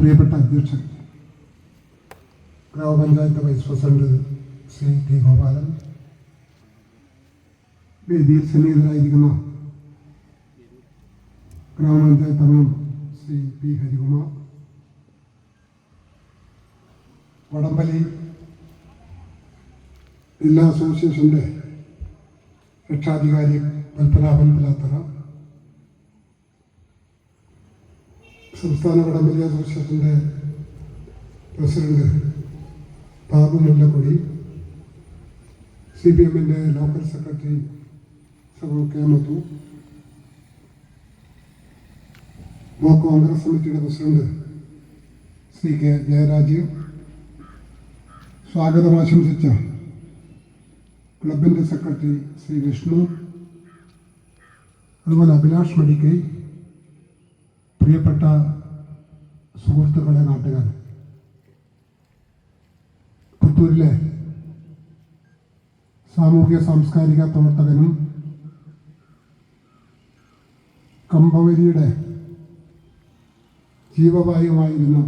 പ്രിയപ്പെട്ട അധ്യക്ഷൻ ഗ്രാമപഞ്ചായത്ത് vice president Shri T Gopalan വേദിയിൽ സന്നിഹിതരായിരിക്കുന്ന ഗ്രാമപഞ്ചായത്ത് അംഗം ശ്രീ പി ഹരികുമാർ വടംവലി ജില്ലാ അസോസിയേഷന്റെ രക്ഷാധികാരി പത്മനാഭൻ പിലാത്തറ സംസ്ഥാന വടംവലി അസോസിയേഷന്റെ president Babu Mullakkodi C P എമ്മിന്റെ ലോക്കൽ സെക്രട്ടറി സഹോ കെ മത്തു ബ്ലോക്ക് കോൺഗ്രസ് കമ്മിറ്റിയുടെ പ്രസിഡന്റ് ശ്രീ കെ ജയരാജീവ്. സ്വാഗതം ആശംസിച്ച ക്ലബിന്റെ സെക്രട്ടറി ശ്രീ വിഷ്ണു അതുപോലെ അഭിലാഷ് മടിക്കൈ പ്രിയപ്പെട്ട സുഹൃത്തുക്കളെ നാട്ടുകാർ പുത്തൂരിലെ സാമൂഹ്യ സാംസ്കാരിക പ്രവർത്തകനും കമ്പവരിയുടെ ജീവവായുമായിരുന്ന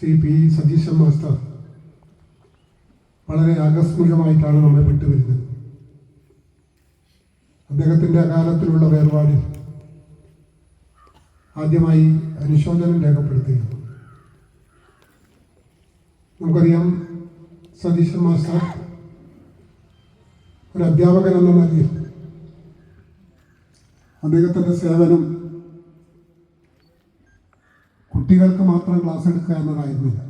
ശ്രീ പി സതീശൻ മാസ്റ്റർ വളരെ ആകസ്മികമായിട്ടാണ് നമ്മളെ വിട്ടുവരുന്നത്. അദ്ദേഹത്തിന്റെ അകാലത്തിലുള്ള വേർപാടിൽ ആദ്യമായി അനുശോചനം രേഖപ്പെടുത്തുകയാണ്. നമുക്കറിയാം സതീശൻ മാസ്റ്റർ ഒരു അധ്യാപകൻ എന്ന നിലയിൽ അദ്ദേഹത്തിന്റെ സേവനം കുട്ടികൾക്ക് മാത്രം ക്ലാസ് എടുക്കുക എന്നതായിരുന്നില്ല.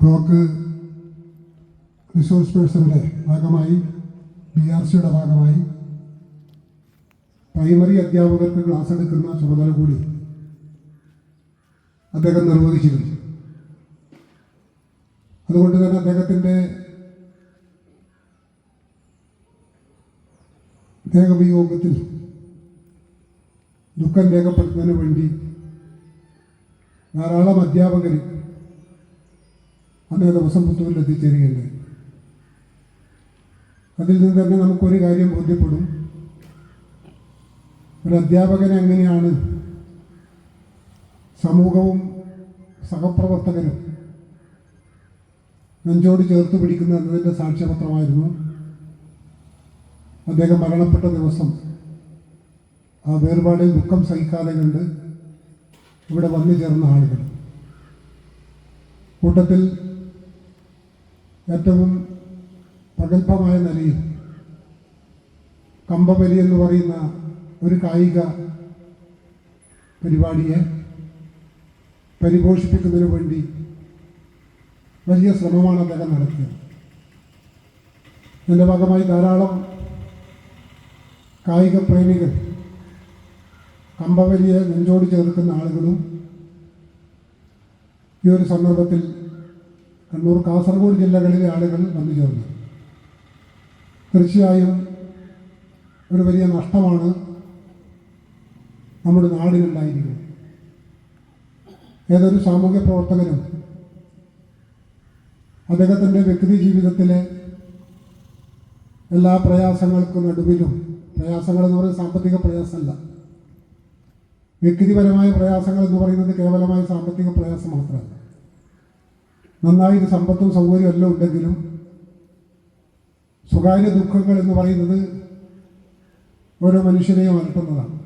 ബ്ലോക്ക് റിസോഴ്സ് പേഴ്സണിന്റെ ഭാഗമായി ബി ആർ സിയുടെ ഭാഗമായി പ്രൈമറി അധ്യാപകർക്ക് ക്ലാസ് എടുക്കുന്ന ചുമതല കൂടി അദ്ദേഹം നിർവഹിച്ചിരുന്നു. അതുകൊണ്ട് തന്നെ അദ്ദേഹത്തിന്റെ ദേഹവിയോഗത്തിൽ ദുഃഖം രേഖപ്പെടുത്തുന്നതിന് വേണ്ടി ധാരാളം അധ്യാപകർ അന്നേ ദിവസം പുത്തൂരിൽ എത്തിച്ചേരുകയുണ്ട് അതിൽ നിന്ന് തന്നെ നമുക്കൊരു കാര്യം ബോധ്യപ്പെടും. ഒരു അധ്യാപകനെ എങ്ങനെയാണ് സമൂഹവും സഹപ്രവർത്തകരും നെഞ്ചോട് ചേർത്ത് പിടിക്കുന്നു എന്നതിന്റെ സാക്ഷ്യപത്രമായിരുന്നു? അദ്ദേഹം മരണപ്പെട്ട ദിവസം ആ വേർപാടിൽ ദുഃഖം സഹിക്കാതെ കണ്ട് ഇവിടെ വന്നു ചേർന്ന ആളുകൾ. കൂട്ടത്തിൽ ഏറ്റവും പ്രഗത്ഭമായ നിലയിൽ കമ്പബലി എന്ന് പറയുന്ന ഒരു കായിക പരിപാടിയെ പരിപോഷിപ്പിക്കുന്നതിന് വേണ്ടി വലിയ ശ്രമമാണ് അദ്ദേഹം നടത്തിയത്. ഇതിന്റെ ഭാഗമായി ധാരാളം കായിക പ്രേമികൾ കമ്പവലിയെ നെഞ്ചോട് ചേർക്കുന്ന ആളുകളും ഈ ഒരു സന്ദർഭത്തിൽ കണ്ണൂർ കാസർഗോഡ് ജില്ലകളിലെ ആളുകൾ വന്നു ചേർന്നു. തീർച്ചയായും ഒരു വലിയ നഷ്ടമാണ് നമ്മുടെ നാടിനുണ്ടായിരിക്കും ഏതൊരു സാമൂഹ്യ പ്രവർത്തകനും അദ്ദേഹത്തിന്റെ വ്യക്തി ജീവിതത്തിലെ എല്ലാ പ്രയാസങ്ങൾക്കും നടുവിലും പ്രയാസങ്ങൾ എന്ന് പറയുന്നത് സാമ്പത്തിക പ്രയാസമല്ല. വ്യക്തിപരമായ പ്രയാസങ്ങൾ എന്ന് പറയുന്നത് കേവലമായ സാമ്പത്തിക പ്രയാസം മാത്രമല്ല. നന്നായിട്ട് സമ്പത്തും സൗകര്യവും എല്ലാം ഉണ്ടെങ്കിലും സ്വകാര്യ ദുഃഖങ്ങൾ എന്ന് പറയുന്നത് ഓരോ മനുഷ്യനെയും അലട്ടുന്നതാണ്.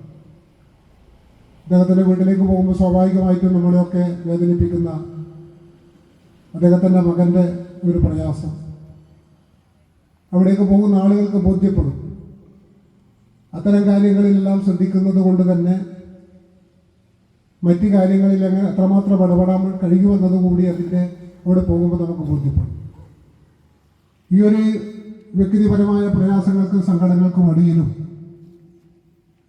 അദ്ദേഹത്തിന്റെ വീട്ടിലേക്ക് പോകുമ്പോൾ സ്വാഭാവികമായിട്ടും നമ്മളെയൊക്കെ വേദനിപ്പിക്കുന്ന അദ്ദേഹത്തിന്റെ മകന്റെ ഒരു പ്രയാസം. അവിടേക്ക് പോകുന്ന ആളുകൾക്ക് ബോധ്യപ്പെടും. അത്തരം കാര്യങ്ങളിലെല്ലാം ശ്രദ്ധിക്കുന്നത് കൊണ്ട് തന്നെ മറ്റ് കാര്യങ്ങളിൽ അങ്ങനെ എത്രമാത്രം ഇടപെടാൻ കഴിയുമെന്നത് കൂടി അതിന്റെ അവിടെ പോകുമ്പോൾ നമുക്ക് ബോധ്യപ്പെടും. ഈ ഒരു വ്യക്തിപരമായ പ്രയാസങ്ങൾക്കും സങ്കടങ്ങൾക്കും അടിയിലും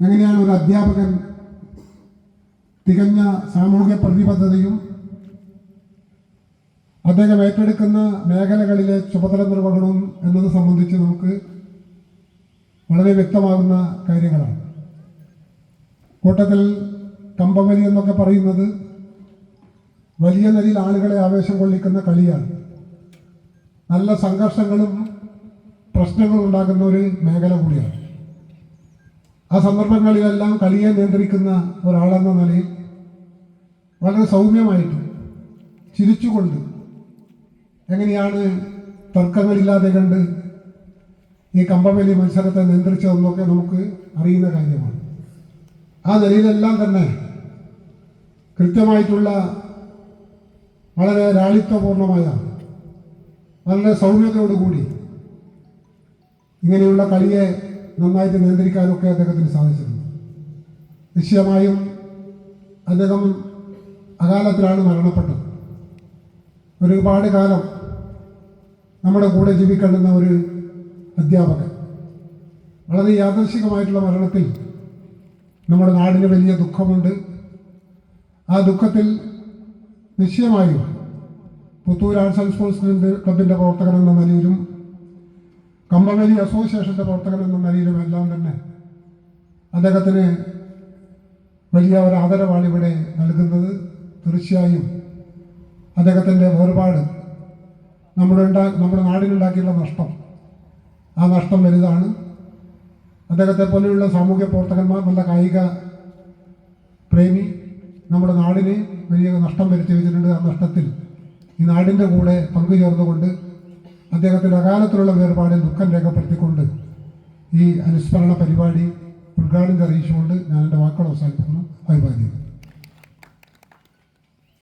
എങ്ങനെയാണ് ഒരു അധ്യാപകൻ തികഞ്ഞ സാമൂഹ്യ പ്രതിബദ്ധതയും അദ്ദേഹം ഏറ്റെടുക്കുന്ന മേഖലകളിലെ ചുമതല നിർവഹണവും എന്നത് സംബന്ധിച്ച് നമുക്ക് വളരെ വ്യക്തമാകുന്ന കാര്യങ്ങളാണ്. കൂട്ടത്തിൽ കമ്പവലി എന്നൊക്കെ പറയുന്നത് വലിയ നിലയിൽ ആളുകളെ ആവേശം കൊള്ളിക്കുന്ന കളിയാണ്. നല്ല സംഘർഷങ്ങളും പ്രശ്നങ്ങളും ഉണ്ടാകുന്ന ഒരു മേഖല കൂടിയാണ്. ആ സന്ദർഭങ്ങളിലെല്ലാം കളിയെ നിയന്ത്രിക്കുന്ന ഒരാളെന്ന നിലയിൽ വളരെ സൗമ്യമായിട്ട് ചിരിച്ചുകൊണ്ട് എങ്ങനെയാണ് തർക്കങ്ങളില്ലാതെ കണ്ട് ഈ കമ്പവലി മത്സരത്തെ നിയന്ത്രിച്ചതെന്നൊക്കെ നമുക്ക് അറിയുന്ന കാര്യമാണ്. ആ നിലയിലെല്ലാം തന്നെ കൃത്യമായിട്ടുള്ള വളരെ ലാളിത്യപൂർണമായ വളരെ സൗമ്യതയോടുകൂടി ഇങ്ങനെയുള്ള കളിയെ നന്നായിട്ട് നിയന്ത്രിക്കാനൊക്കെ അദ്ദേഹത്തിന് സാധിച്ചിട്ടുണ്ട്. നിശ്ചയമായും അദ്ദേഹം അകാലത്തിലാണ് മരണപ്പെട്ടത്. ഒരുപാട് കാലം നമ്മുടെ കൂടെ ജീവിക്കേണ്ടുന്ന ഒരു അധ്യാപകൻ. വളരെ യാദർശികമായിട്ടുള്ള മരണത്തിൽ നമ്മുടെ നാടിന് വലിയ ദുഃഖമുണ്ട്. ആ ദുഃഖത്തിൽ നിശ്ചയമായും പുത്തൂർ ആർട്സ് ആൻഡ് സ്പോർട്സ് ക്ലബിന്റെ പ്രവർത്തകൻ എന്ന നിലയിലും കമ്പവലി അസോസിയേഷന്റെ പ്രവർത്തകൻ എന്ന നിലയിലും എല്ലാം തന്നെ അദ്ദേഹത്തിന് വലിയ ഒരു ആദരവാണ് ഇവിടെ നൽകുന്നത്. തീർച്ചയായും അദ്ദേഹത്തിന്റെ വേർപാട് നമ്മുടെ ഉണ്ടാ നമ്മുടെ നാടിനുണ്ടാക്കിയുള്ള നഷ്ടം. ആ നഷ്ടം വലുതാണ്. അദ്ദേഹത്തെ പോലെയുള്ള സാമൂഹ്യ പ്രവർത്തകന്മാർ നല്ല കായിക പ്രേമി നമ്മുടെ നാടിനെ വലിയ നഷ്ടം വരുത്തി വെച്ചിട്ടുണ്ട്. ആ നഷ്ടത്തിൽ ഈ നാടിന്റെ കൂടെ പങ്കു ചേർന്നുകൊണ്ട് അദ്ദേഹത്തിന്റെ അകാലത്തിലുള്ള വേർപാടിൽ ദുഃഖം രേഖപ്പെടുത്തിക്കൊണ്ട് ഈ അനുസ്മരണ പരിപാടി ഉദ്ഘാടനം അറിയിച്ചുകൊണ്ട് ഞാൻ എന്റെ വാക്കുകൾ അവസാനിപ്പിക്കുന്നു. അഭിവാദ്യം.